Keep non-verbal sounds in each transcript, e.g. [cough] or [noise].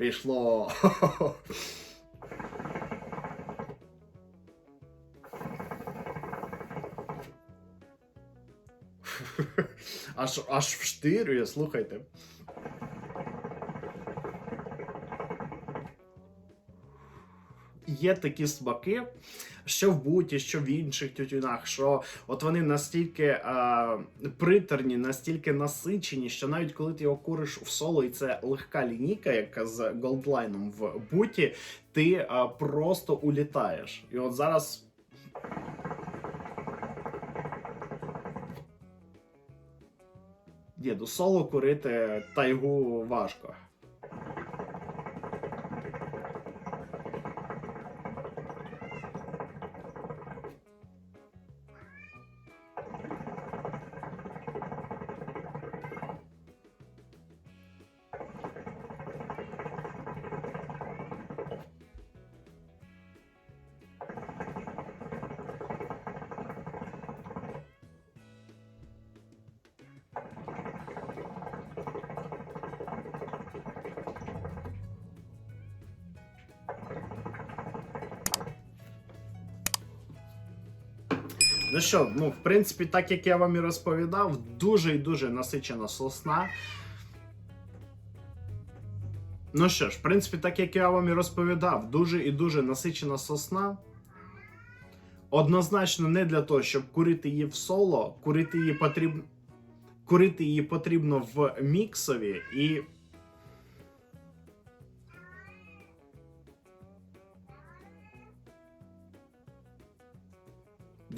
Пішло. [laughs] Аж аж вштирює, слухайте. Є такі смаки, що в буті, що в інших тютюнах, що от вони настільки е, приторні, настільки насичені, що навіть коли ти його куриш в соло, і це легка лінійка, яка з голдлайном в буті, ти е, просто улітаєш. І от зараз. Діду, соло курити тайгу важко. Ну що, ну, в принципі, так як я вам і розповідав, дуже і дуже насичена сосна. Ну що ж, в принципі, так як я вам і розповідав, дуже і дуже насичена сосна. Однозначно не для того, щоб курити її в соло, курити її потрібно. Курити її потрібно в міксові і.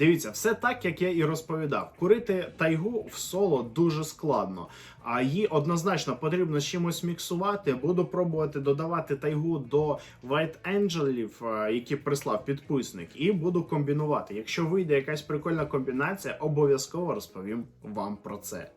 Дивіться, все так, як я і розповідав. Курити тайгу в соло дуже складно, а її однозначно потрібно з чимось міксувати. Буду пробувати додавати тайгу до White Angelів, е, які прислав підписник, і буду комбінувати. Якщо вийде якась прикольна комбінація, обов'язково розповім вам про це.